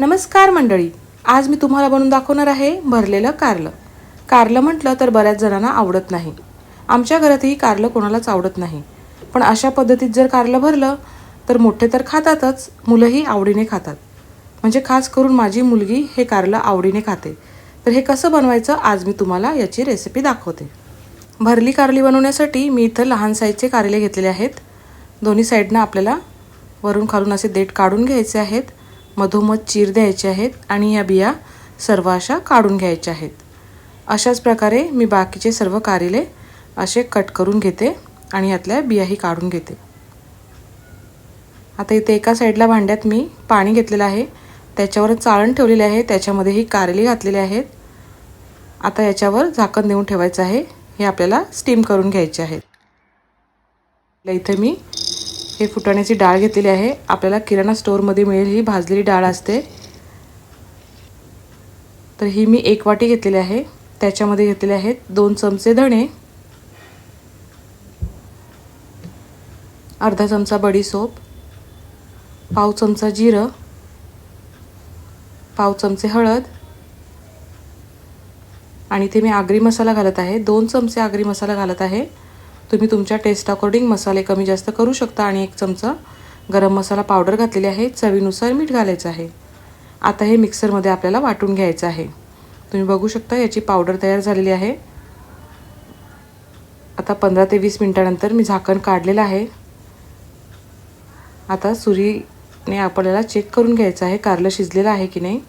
नमस्कार मंडळी आज मी तुम्हाला बनवून दाखवणार आहे भरलेलं कारलं. कारलं म्हटलं तर बऱ्याच जणांना आवडत नाही. आमच्या घरातही कारलं कोणालाच आवडत नाही. पण अशा पद्धतीत जर कारलं भरलं तर मोठे तर खातातच मुलंही आवडीने खातात. म्हणजे खास करून माझी मुलगी हे कारलं आवडीने खाते. तर हे कसं बनवायचं आज मी तुम्हाला याची रेसिपी दाखवते. भरली कारली बनवण्यासाठी मी इथं लहान साईजचे कारले घेतलेले आहेत. दोन्ही साईडनं आपल्याला वरून खालून असे देठ काढून घ्यायचे आहेत. मधोमध चीर द्यायचे आहेत आणि या बिया सर्व अशा काढून घ्यायच्या आहेत. अशाच प्रकारे मी बाकीचे सर्व कारेले असे कट करून घेते आणि यातल्या बियाही काढून घेते. आता इथे एका साईडला भांड्यात मी पाणी घेतलेलं आहे. त्याच्यावर चाळण ठेवलेले आहे. त्याच्यामध्ये ही कारली घातलेली आहेत. आता याच्यावर झाकण देऊन ठेवायचं आहे. हे आपल्याला स्टीम करून घ्यायचे आहेत. इथे मी हे फुटाण्याची डाळ घेतलेली आहे. आपल्याला किराणा स्टोअरमध्ये मिळेल ही भाजलेली डाळ असते. तर ही मी एक वाटी घेतलेली आहे. त्याच्यामध्ये घेतलेले आहेत दोन चमचे धणे अर्धा चमचा बडीसोप पाव चमचा जिरं पाव चमचे हळद आणि ते मी आगरी मसाला घालत आहे. दोन चमचे आगरी मसाला घालत आहे. तुम्ही तुमच्या टेस्ट अकॉर्डिंग मसाले कमी जास्त करू शकता आणि एक चमचा गरम मसाला पावडर घातलेली आहे. चवीनुसार मीठ घालायचं आहे. आता हे मिक्सरमध्ये आपल्याला वाटून घ्यायचं आहे. तुम्ही बघू शकता याची पावडर तयार झालेली आहे. आता पंधरा ते वीस मिनटानंतर मी झाकण काढलेलं आहे. आता सुरीने आपल्याला चेक करून घ्यायचं आहे कारलं शिजलेलं आहे की नाही.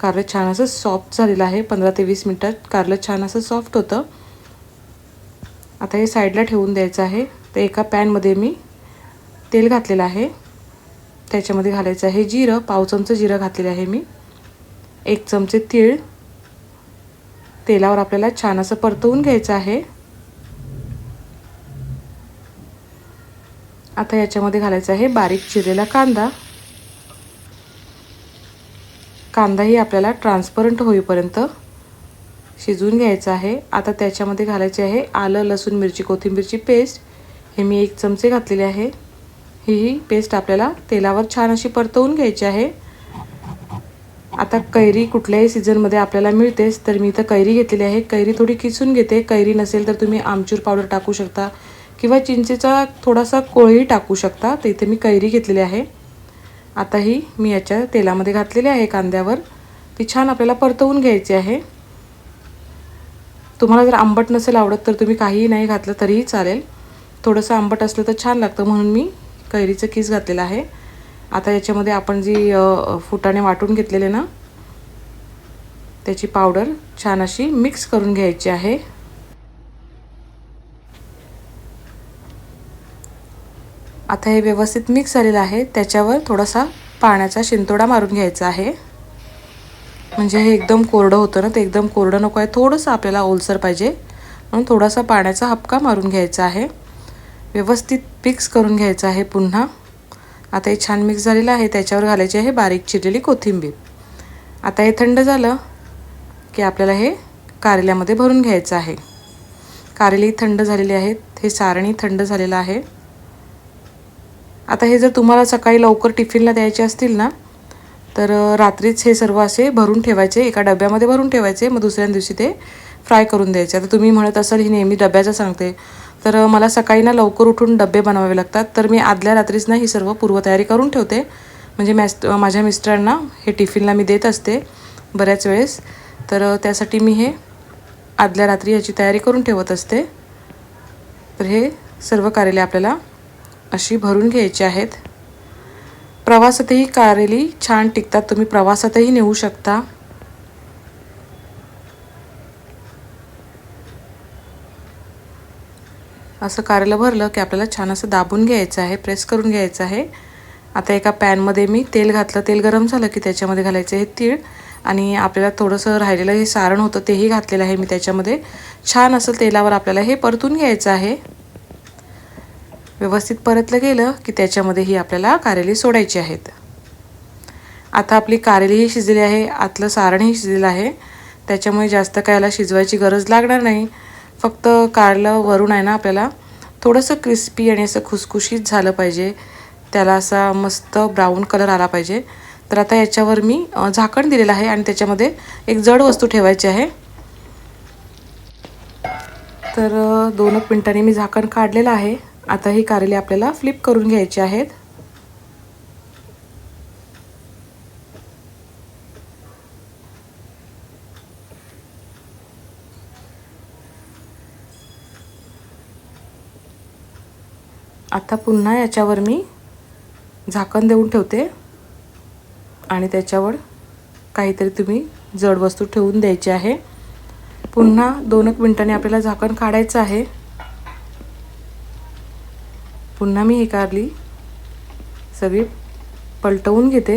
कारलं छान असं सॉफ्ट झालेलं आहे. पंधरा ते वीस मिनटात कारलं छान असं सॉफ्ट होतं. आता हे साईडला ठेवून द्यायचं आहे. तर एका पॅनमध्ये मी तेल घातलेलं आहे. त्याच्यामध्ये घालायचं आहे जिरं पाव चमचं जिरं घातलेलं आहे मी. एक चमचे तीळ. तेलावर आपल्याला छान असं परतवून घ्यायचं आहे. आता याच्यामध्ये घालायचं आहे बारीक चिरलेला कांदा. कांदाही आपल्याला ट्रान्सपरंट होईपर्यंत शिजवून घ्यायचं आहे. आता त्याच्यामध्ये घालायचे आहे आलं लसूण मिरची कोथिंबीरची पेस्ट. हे मी एक चमचे घातलेले आहे. ही ही पेस्ट आपल्याला तेलावर छान अशी परतवून घ्यायची आहे. आता कैरी कुठल्याही सीझनमध्ये आपल्याला मिळतेच तर मी इथं कैरी घेतलेली आहे. कैरी थोडी किसून घेते. कैरी नसेल तर तुम्ही आमचूर पावडर टाकू शकता किंवा चिंचेचा थोडासा कोळही टाकू शकता. तर इथे मी कैरी घेतलेली आहे. आता ही मी याच्या तेलामध्ये घातलेली आहे कांद्यावर. ती छान आपल्याला परतवून घ्यायची आहे. तुम्हाला जर आंबट नसेल आवडत तर तुम्ही काहीही नाही घातलं तरीही चालेल. थोडंसं आंबट असलं तर छान लागतं म्हणून मी कैरीचं किस घातलेलं आहे. आता याच्यामध्ये आपण जी फुटाणे वाटून घेतलेले ना त्याची पावडर छान अशी मिक्स करून घ्यायची आहे. आता हे व्यवस्थित मिक्स झालेलं आहे. त्याच्यावर थोडासा पाण्याचा शिंतोडा मारून घ्यायचा आहे. म्हणजे हे एकदम कोरडं होतं ना ते एकदम कोरडं नको आहे. थोडंसं आपल्याला ओलसर पाहिजे. म्हणून थोडासा पाण्याचा हपका मारून घ्यायचा आहे. व्यवस्थित मिक्स करून घ्यायचं आहे पुन्हा. आता हे छान मिक्स झालेलं आहे. त्याच्यावर घालायची आहे बारीक चिरलेली कोथिंबीर. आता हे थंड झालं की आपल्याला हे कारल्यामध्ये भरून घ्यायचं आहे. कारली थंड झालेली आहेत. हे सारणी थंड झालेलं आहे. आता हे जर तुम्हाला सकाळी लवकर टिफिनला द्यायचे असतील ना तर रात्रीच हे सर्व असे भरून ठेवायचे एका डब्यामध्ये भरून ठेवायचे मग दुसऱ्या दिवशी ते फ्राय करून द्यायचे. आता तुम्ही म्हणत असाल ही नेहमी डब्याचं सांगते. तर मला सकाळी ना लवकर उठून डबे बनवावे लागतात. तर मी आदल्या रात्रीच ना ही सर्व पूर्वतयारी करून ठेवते. म्हणजे मॅस माझ्या मिस्टरांना हे टिफिनला मी देत असते बऱ्याच वेळेस. तर त्यासाठी मी हे आदल्या रात्री याची तयारी करून ठेवत असते. तर हे सर्व कार्यालय आपल्याला अशी भरून घ्यायची आहेत. प्रवासातही कारेली छान टिकतात. तुम्ही प्रवासातही नेऊ शकता. असं कारलं भरलं की आपल्याला छान असं दाबून घ्यायचं आहे प्रेस करून घ्यायचं आहे. आता एका पॅनमध्ये मी तेल घातलं. तेल गरम झालं की त्याच्यामध्ये घालायचं हे तीळ. आणि आपल्याला थोडंसं राहिलेलं हे सारण होतं तेही घातलेलं आहे मी त्याच्यामध्ये. छान असं तेलावर आपल्याला हे परतून घ्यायचं आहे. व्यवस्थित परतलं गेलं की त्याच्यामध्येही आपल्याला कारेली सोडायची आहेत. आता आपली कारेलीही शिजलेली आहे आतलं सारणही शिजलेलं आहे. त्याच्यामुळे जास्त कायला शिजवायची गरज लागणार नाही. फक्त कारलं वरून आहे ना आपल्याला थोडंसं क्रिस्पी आणि असं खुसखुशीत झालं पाहिजे. त्याला असा मस्त ब्राऊन कलर आला पाहिजे. तर आता याच्यावर मी झाकण दिलेलं आहे आणि त्याच्यामध्ये एक जड वस्तू ठेवायची आहे. तर दोन एक मी झाकण काढलेलं आहे. आता ही कारले आपल्याला फ्लिप करून घ्यायची आहेत. आता पुन्हा याच्यावर मी झाकण देऊन ठेवते. आणि त्याच्यावर काहीतरी तुम्ही जड वस्तू ठेवून द्यायची आहे. पुन्हा दोन एक मिनिटांनी आपल्याला झाकण काढायचं आहे. पुन्हा मी हे कारली. सगळी पलटवून घेते.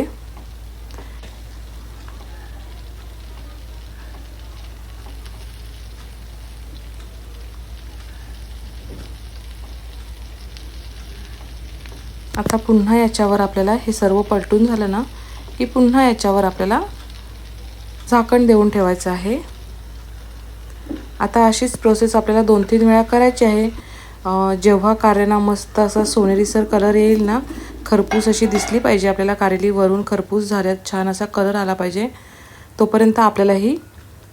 आता पुन्हा याच्यावर आपल्याला हे सर्व पलटून झालं ना की पुन्हा याच्यावर आपल्याला झाकण देऊन ठेवायचं आहे. आता अशीच प्रोसेस आपल्याला दोन तीन वेळा करायची आहे. जेव्हा कारयांना मस्त असा सोनेरीसर कलर येईल ना खरपूस अशी दिसली पाहिजे आपल्याला कारेली वरून खरपूस झाल्यात छान असा कलर आला पाहिजे. तोपर्यंत आपल्याला ही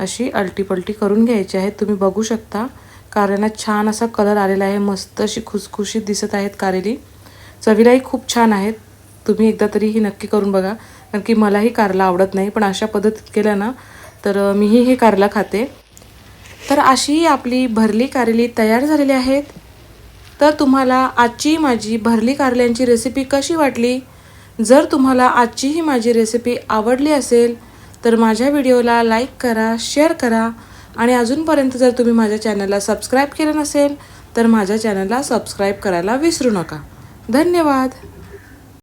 अशी अलटीपलटी करून घ्यायची आहे. तुम्ही बघू शकता कारयांना छान असा कलर आलेला आहे मस्त अशी खुसखुशीत दिसत आहेत कारेली. चवीलाही खूप छान आहेत. तुम्ही एकदा तरी ही नक्की करून बघा कारण की मलाही कारला आवडत नाही पण अशा पद्धतीत केलं ना तर मीही हे कारला खाते. तर अशी आपली भरली कारेली तयार झालेली आहेत. तर तुम्हाला आजची माझी भरली कारल्यांची रेसिपी कशी वाटली? जर तुम्हाला आजची ही माझी रेसिपी आवडली असेल तर माझ्या व्हिडिओला लाईक करा शेअर करा. आणि अजूनपर्यंत जर तुम्ही माझ्या चॅनलला सबस्क्राईब केलं नसेल तर माझ्या चॅनलला सबस्क्राईब करायला विसरू नका. धन्यवाद.